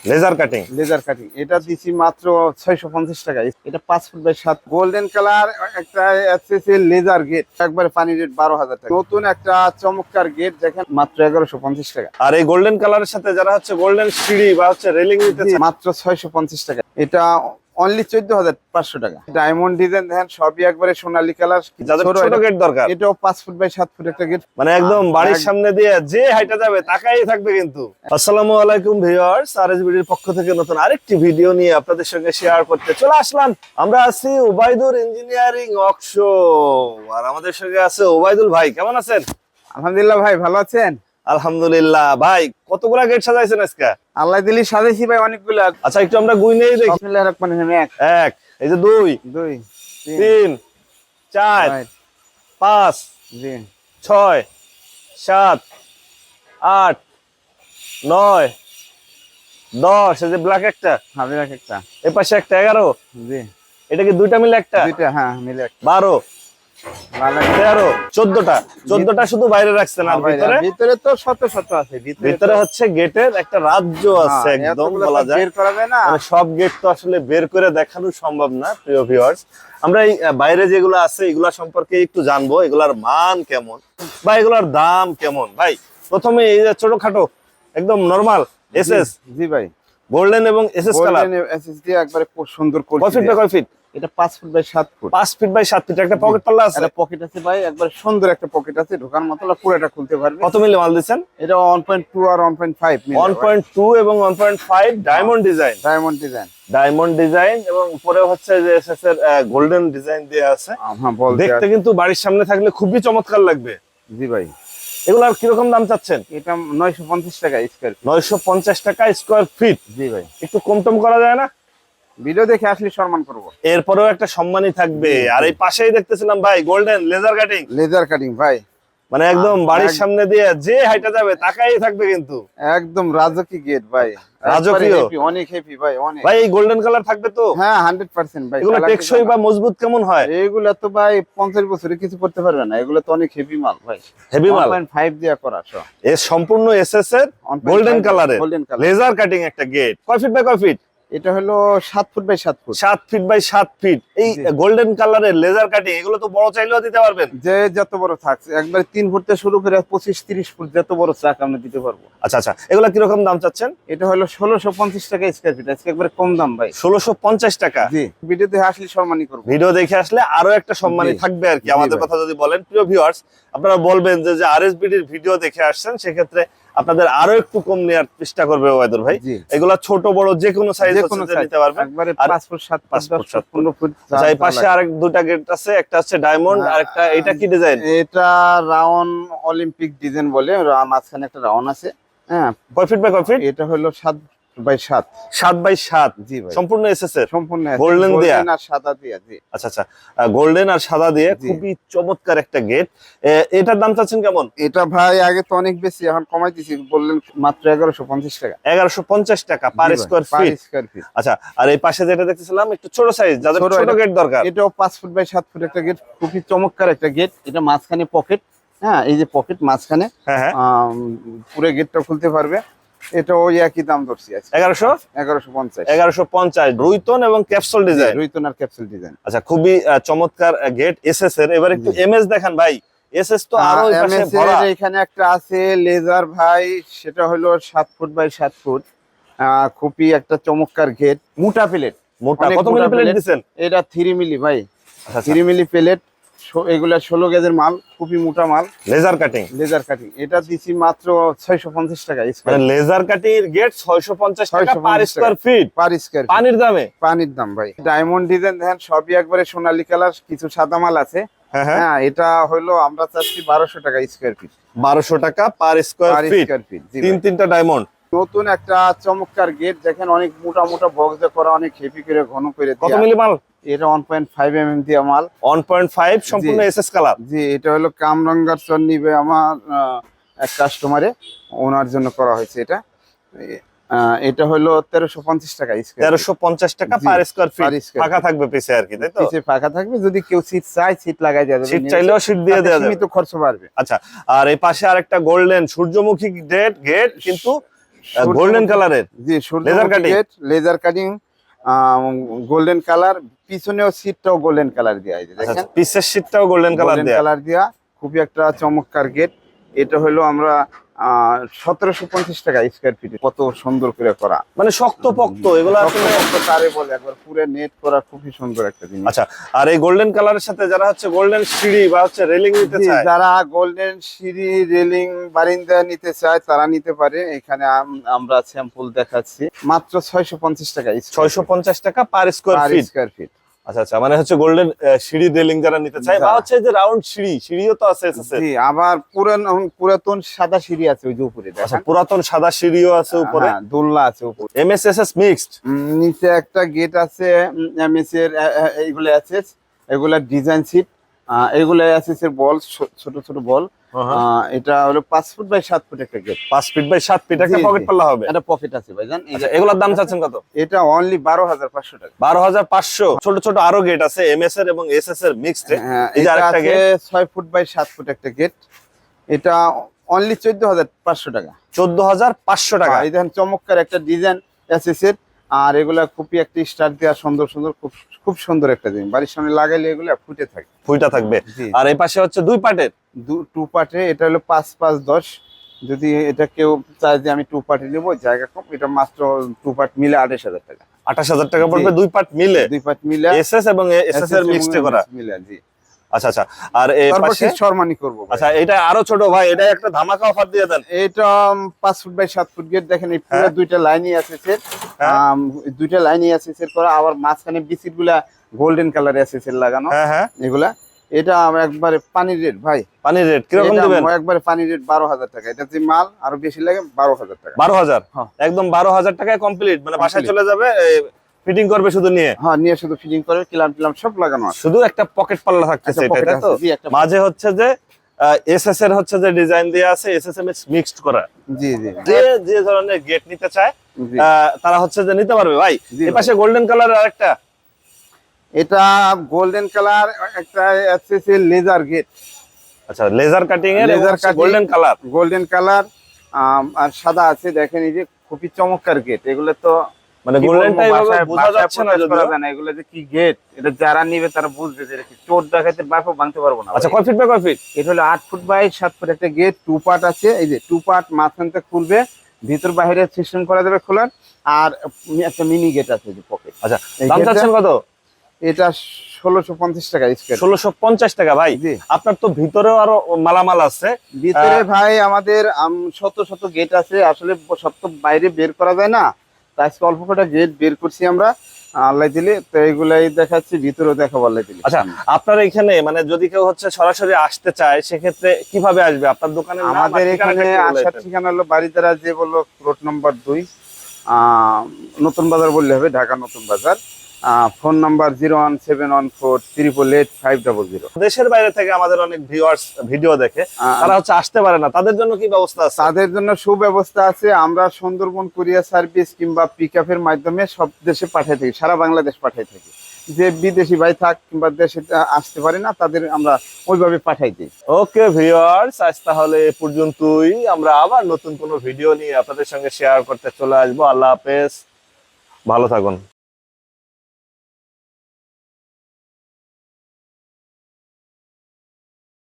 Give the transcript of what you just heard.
Laser cutting laser cutting এটা দিছি মাত্র ছয়শো পঞ্চাশ টাকা। এটা পাঁচ ফুট বাই সাত গোল্ডেন কালার একটা লেজার গেট একবার পানি রেট বারো হাজার টাকা। নতুন একটা চমৎকার গেট দেখেন মাত্র এগারোশো পঞ্চাশ টাকা। আর এই গোল্ডেন কালারের সাথে যারা হচ্ছে গোল্ডেন সিঁড়ি বা হচ্ছে রেলিং মাত্র ছয়শো পঞ্চাশ টাকা। এটা অনলি চোদ্দ হাজার পাঁচশো টাকা। ডায়মন্ড ডিজাইন দেখেন সবই একবারে সোনালী কালার যাদের ছোট গেট দরকার। এটাও পাঁচ ফুট বাই সাত ফুট একটা গেট মানে একদম বাড়ির সামনে দিয়ে যে হাইটা যাবে তাকাই থাকবে কিন্তু। আসসালামু আলাইকুম ভিউয়ার্স আরএসবিডির পক্ষ থেকে নতুন আরেকটি ভিডিও নিয়ে আপনাদের সঙ্গে শেয়ার করতে চলে আসলাম। আমরা আছি ওবাইদুর ইঞ্জিনিয়ারিং ওয়ার্কশো আর আমাদের সঙ্গে আছে ওবাইদুল ভাই কেমন আছেন? আলহামদুলিল্লাহ ভাই ভালো আছেন? আলহামদুলিল্লাহ। ভাই কতগুলা গেট সাজাইছেন আজকে? আল্লাহ দিলি সাজাইছি ভাই অনেকগুলো। আচ্ছা একটু আমরা গুই নেই দেখি। এক। এক এই যে দুই দুই তিন তিন চার পাঁচ জি। ছয় সাত আট নয় দশ এই যে ব্ল্যাক একটা। হ্যাঁ ব্ল্যাক একটা। এ পাশে একটা এগারো। জি। এটা কি দুইটা মিলে একটা? দুইটা হ্যাঁ মিলে একটা। বারো। তেরো চোদ্দটা। চোদ্দটা শুধু বাইরে রাখছেন আর হ্যাঁ ভিতরে? ভিতরে তো শত শত আছে ভিতরে হচ্ছে গেটের একটা রাজ্য আছে হ্যাঁ, একদম বলা যায়। মানে সব গেট তো আসলে বের করে দেখানো সম্ভব না প্রিয় ভিউয়ার্স আমরা এই বাইরে যেগুলো আছে এগুলা সম্পর্কে একটু জানব এগুলার মান কেমন বা এগুলার দাম কেমন। ভাই প্রথমে এই যে ছোটখাটো একদম নরমাল এসএস জি ভাই। গোল্ডেন এবং এসএস কালার গোল্ডেন এসএসডি একবারে খুব সুন্দর কয় ফিট এটা 5 ফুট বাই 7 ফুট। পাঁচ ফিট বাই সাত ফিট একটা পকেট পাল্লা আছে? পকেট আছে ভাই একবার সুন্দর একটা পকেট আছে ঢোকার মতো পুরোটা খুলতে পারবে? কত মিলি মাল এটা 1.2 আর 1.5 মিলি এবং one point five diamond design diamond design diamond design এবং উপরে হচ্ছে যে এসএস এর গোল্ডেন ডিজাইন দেওয়া আছে। হ্যাঁ দেখতে কিন্তু বাড়ির সামনে থাকলে খুবই চমৎকার লাগবে। জি ভাই। এগুলার কীরকম দাম চাচ্ছেন? এটা 950 টাকা স্কয়ার নয়শো পঞ্চাশ টাকা স্কোয়ার ফিট জি ভাই। একটু কম টম করা যায় না? ভিডিও দেখে আসলে সম্মান করব। এরপরেও একটা সম্মানই থাকবে। আর এই পাশেই দেখতেছিলাম ভাই golden laser cutting laser cutting ভাই। মানে একদম বাড়ির সামনে দিয়ে যে হাইটা যাবে তাকাই থাকবে কিন্তু। একদম রাজকীয় গেট ভাই। রাজকীয়? অনেক হ্যাপি ভাই অনেক। ভাই এই গোল্ডেন কালার থাকবে তো? হ্যাঁ 100% ভাই। এগুলো টেকসই বা মজবুত কেমন হয়? এগুলা তো ভাই 50 বছরে কিছু করতে পারবে না। এগুলো তো অনেক হেভি মাল ভাই। হেভি মাল? 1.5 দিয়া করা সব। এর সম্পূর্ণ এসএস এর গোল্ডেন কালার লেজার কাটিং একটা গেট কয় ফিট বাই কয় ফিট এটা হলো 7 ফুট বাই 7 ফুট। সাত ফিট বাই সাত ফিট। এই গোল্ডেন কালারের লেজার কাটিং এগুলো তো বড় চাইলেও দিতে পারবেন। যে যত বড় থাকছে একবারে 3 ফুট থেকে শুরু করে 25 30 ফুট যত বড় চাক আমরা দিতে পারব। আচ্ছা আচ্ছা। এগুলো কীরকম দাম চাচ্ছেন? এটা হলো 1650 টাকা স্কয়ার ফিট আজকে একবারে কম দাম ভাই। ষোলোশো পঞ্চাশ টাকা? জি। ভিডিওতে আসলে সম্মানই করব। ভিডিও দেখে আসলে আরও একটা সম্মানী থাকবে আর কি। আমাদের কথা যদি বলেন প্রিয় ভিউয়ার্স আপনারা বলবেন যে যে আরএসবিডির ভিডিও দেখে আসছেন সেক্ষেত্রে আপনাদের আরও একটু কম নেওয়ার চেষ্টা করবে ওয়াদুর ভাই। এগুলা ছোট বড় যে কোনো সাইজ নিতে পারবে। একবারে আর 5 ফুট 7 পাঁচ ফুট ফুট, 10 সাত ফুট 15 ফুট। যা এই যা পাশে আরেক দুটা গেট আছে একটা হচ্ছে ডায়মন্ড আর একটা এটা কি ডিজাইন এটা রাউন্ড অলিম্পিক ডিজাইন বলে মাঝখানে একটা রাউন্ড আছে। হ্যাঁ। কয় ফিট বাই কয় ফিট এটা হলো 7 বাই 7 সাত বাই সাত। জি ভাই। সম্পূর্ণ এর? সম্পূর্ণ দেয়া? আর সাদা দিয়া জি। আচ্ছা আচ্ছা। গোল্ডেন আর সাদা দিয়ে খুবই চমৎকার একটা গেট এটার দাম চাচ্ছেন কেমন? এটা ভাই আগে তো অনেক বেশি এখন কমাই দিছি বললেন মাত্র এগারোশো পঞ্চাশ টাকা। এগারোশো পঞ্চাশ টাকা per square feet square feet আচ্ছা আর এই পাশে যেটা দেখতেছিলাম একটু ছোট সাইজ যাদের ছোট গেট দরকার। এটাও পাঁচ ফুট বাই সাত ফুট একটা গেট খুবই চমৎকার একটা গেট এটা মাঝখানে পকেট হ্যাঁ এই যে পকেট মাঝখানে হ্যাঁ হ্যাঁ। পুরো গেটটা খুলতে পারবে। এটা ওই একই দাম ধরছি আছে এগারোশো? এগারোশো পঞ্চাশ। এগারোশো পঞ্চাশ। রুইতন এবং ক্যাপসুল ডিজাইন রুইতনার ক্যাপসুল ডিজাইন আচ্ছা খুবই চমৎকার গেট এসএস এর। এবার একটু জি। এমএস দেখান ভাই। এসএস তো আরও এখানে একটা আছে লেজার ভাই সেটা হলো সাত ফুট বাই সাত ফুট। আহ, খুবই একটা চমৎকার গেট মোটা প্লেট মোটা। কত মিলি প্লেট। দিছেন এটা থ্রি মিলি ভাই। আচ্ছা থ্রি মিলি প্লেট এগুলা ষোলো গেজের মাল খুবই মোটা মাল। লেজার কাটিং লেজার কাটিং এটা দিছি মাত্র ছয়শো পঞ্চাশ টাকা লেজার কাটিং এর গেট ছয়শো পঞ্চাশ টাকা 650 per square feet per square পানির দামে? পানির দাম ভাই। ডায়মন্ড ডিজাইন দেখেন সবই একবারে সোনালী কালার কিছু সাদা মাল আছে। হ্যাঁ হ্যাঁ। হ্যাঁ এটা হলো আমরা চাচ্ছি বারোশো টাকা স্কোয়ার ফিট বারোশো টাকা পার স্কোয়ার ফিট তিন তিনটা ডায়মন্ড নতুন একটা চমৎকার গেট দেখেন অনেক মোটা মোটা বক্স করা অনেক হেভি করে ঘন করে কত। মিলি মাল? এটা দিয়ে মাল। সম্পূর্ণ। এসএস কালার জি এটা হলো কামরাঙ্গার চর নিবে আমার আহ, এক কাস্টমারে ওনার জন্য করা হয়েছে এটা। এটা হলো তেরোশো পঞ্চাশ টাকা তেরোশো পঞ্চাশ টাকা পার স্কোয়ার ফিট ফাঁকা থাকবে পিছে আর কি তাই তো? পিছে ফাঁকা থাকবে যদি কেউ সিট চায় সিট লাগাই দেওয়া শীত চাইলেও শীত দিয়ে দেওয়া যাবে। খরচ বাড়বে। আচ্ছা আর এই পাশে আরেকটা গোল্ডেন সূর্যমুখী গেট গেট কিন্তু গোল্ডেন কালারের জি laser cutting laser cutting golden colour পিছনেও সিটটাও গোল্ডেন কালার দেওয়া আছে দেখেন? পিছের সিটটাও গোল্ডেন কালার দেয়া। কালার দেওয়া খুবই একটা চমৎকার গেট এটা হলো আমরা সতেরোশো পঞ্চাশ টাকা স্কোয়ার ফিট কত সুন্দর করে করা। মানে শক্ত পক্ত এগুলো আসলে বলে একবার পুরো নেট করা খুবই সুন্দর একটা জিনিস। আচ্ছা আর এই গোল্ডেন কালারের সাথে যারা হচ্ছে গোল্ডেন সিঁড়ি বা হচ্ছে রেলিং নিতে চায় যারা গোল্ডেন সিঁড়ি রেলিং বারিন্দা নিতে চায় তারা নিতে পারে। এখানে আম- আমরা স্যাম্পল দেখাচ্ছি। মাত্র ছয়শো পঞ্চাশ টাকা ছয়শো পঞ্চাশ টাকা per square feet square feet আচ্ছা আচ্ছা মানে হচ্ছে গোল্ডেন সিঁড়ি রেলিং যারা নিতে চায় বা হচ্ছে যে রাউন্ড সিঁড়ি সিঁড়িও তো আছে জি আবার পুরান পুরাতন সাদা সিঁড়ি আছে ওই যে উপরে আচ্ছা পুরাতন সাদা সিঁড়িও আছে উপরে। হ্যাঁ, দোলনা আছে উপরে। এমএসএসএস মিক্সড নিচে একটা গেট আছে এমএস এর এইগুলো আছে এগুলা ডিজাইন সিট এগুলো বল ছোট ছোট বল। এটা হলো পাঁচ ফুট বাই সাত ফুট একটা গেট পাঁচ ফিট বাই সাত ফিট একটা পকেট পাল্লা হবে। একটা পকেট আছে ভাইজান। এগুলোর দাম চাচ্ছেন কত? এটা অনলি বারো হাজার পাঁচশো টাকা। বারো হাজার পাঁচশো। ছোট ছোট আরও গেট আছে এমএস এর এবং এসএস এর মিক্সড হ্যাঁ, এটা আরেকটা ছয় ফুট বাই সাত ফুট একটা গেট এটা অনলি চোদ্দ হাজার পাঁচশো টাকা। চোদ্দ হাজার পাঁচশো টাকা। এই দেখেন চমৎকার একটা ডিজাইন এসএস এর আর এগুলা খুবই একটা স্টার দেওয়া সুন্দর সুন্দর খুব খুব সুন্দর একটা জিনিস বাড়ির সামনে লাগাইলে এগুলা ফুটে থাকে। ফুইটা থাকবে। আর এই পাশে হচ্ছে দুই পার্টের টু পার্টে এটা হলো পাঁচ পাঁচ দশ। যদি এটা কেউ চায় যে আমি টু পার্টে নেব জায়গা কম এটা মাত্র টু পার্ট মিলে আঠাশ হাজার টাকা। আঠাশ হাজার টাকা পড়বে দুই পার্ট মিলে। দুই পার্ট মিলে। এসএস এবং এসএস এর মিক্সড করা। মিলে জি। আচ্ছা আচ্ছা। আর এই পাশে? শর্মানি করব আচ্ছা এটা আরও ছোট ভাই এটা একটা ধামাকা অফার দিয়ে দেন। এটা উম, পাঁচ ফুট বাই ফুট গেট দেখেন এই পুরো হ্যাঁ। দুইটা লাইনই আছে স্যার হ্যাঁ। দুইটা লাইনই আছে স্যার করা আবার মাঝখানে বিসিটগুলা গোল্ডেন কালার আছে স্যার লাগানো। হ্যাঁ হ্যাঁ। এগুলা। এটা আমার একবারে পানির রেট ভাই। পানির রেট কীরকম দিবেন? একবারে পানির রেট বারো হাজার টাকা। এটা যে মাল আরও বেশি লাগে বারো হাজার টাকা। বারো হাজার। একদম বারো হাজার টাকায় কমপ্লিট মানে বাসায় চলে যাবে ফিটিং করবে শুধু নিয়ে? হ্যাঁ নিয়ে শুধু ফিটিং করে কিলাম টিলাম সব লাগানো আছে। শুধু একটা পকেট পাল্লা থাকতেছে এটা তাই তো? একটা মাঝে হচ্ছে যে এসএস এর হচ্ছে যে ডিজাইন দেওয়া আছে এসএস এম মিক্সড করা। জি জি যে যে ধরনের গেট নিতে চায় তারা হচ্ছে যে নিতে পারবে। ভাই এই পাশে গোল্ডেন কালার আরেকটা। এটা গোল্ডেন কালার একটা এসএসএ লেজার গেট আচ্ছা লেজার কাটিং এর laser golden colour golden colour আর সাদা আছে দেখেন এই যে খুবই চমৎকার গেট এগুলো তো মানে গোল্ডেনটা বোঝা যাচ্ছে না না, এগুলো যে কি গেট এটা যারা নিবে তারা বুঝবে যে কি চোর দেখাতে ভাঙতে পারব না। আচ্ছা কয় ফিট বাই কয় ফিট এটা হলো ফুট বাই ফুট একটা গেট টু পার্ট আছে এই যে টু পার্ট মাঝখান থেকে খুলবে ভিতর বাইরে সিস্টেম করা যাবে খোলার আর একটা মিনি গেট আছে যে পকেট আচ্ছা দাম চাচ্ছেন কত? এটা ষোলোশো পঞ্চাশ টাকা স্কোয়ার ষোলোশো পঞ্চাশ টাকা ভাই। আপনার তো ভিতরেও আরও মালামাল আছে। ভিতরে ভাই আমাদের আম- শত শত গেট আছে আসলে সত্য বাইরে বের করা যায় না। আজকে অল্প কটা গেট বের করছি আমরা আল্লাহ দিলে। তো এইগুলাই দেখাচ্ছি ভিতরেও দেখাবো আল্লাহ দিলে। আচ্ছা আপনার এখানে মানে যদি কেউ হচ্ছে সরাসরি আসতে চায় সেক্ষেত্রে কীভাবে আসবে? আপনার দোকানে আমাদের এখানে আসার ঠিকানা হলো বাড়িদারা যে বলল রোড নম্বর দুই আহ, নতুন বাজার বললে হবে Dhaka Notun Bazar. Phone number zero one seven one four triple eight five double zero দেশের বাইরে থেকে আমাদের অনেক ভিউয়ার্স ভিডিও দেখে তারা হচ্ছে আসতে পারে না। তাদের জন্য কি ব্যবস্থা আছে? তাদের জন্য সুব্যবস্থা আছে। আমরা সুন্দরবন কুরিয়ার সার্ভিস কিংবা পিক আপের মাধ্যমে সব দেশে পাঠিয়ে থাকি সারা বাংলাদেশ পাঠিয়ে থাকি। যে বিদেশি ভাই থাক কিংবা দেশে আসতে পারে না তাদের আমরা ওইভাবে পাঠাই দিই। ওকে ভিউয়ার্স আজ তাহলে এ পর্যন্তই। আমরা আবার নতুন কোনো ভিডিও নিয়ে আপনাদের সঙ্গে শেয়ার করতে চলে আসব। আল্লাহ হাফেজ। ভালো থাকুন।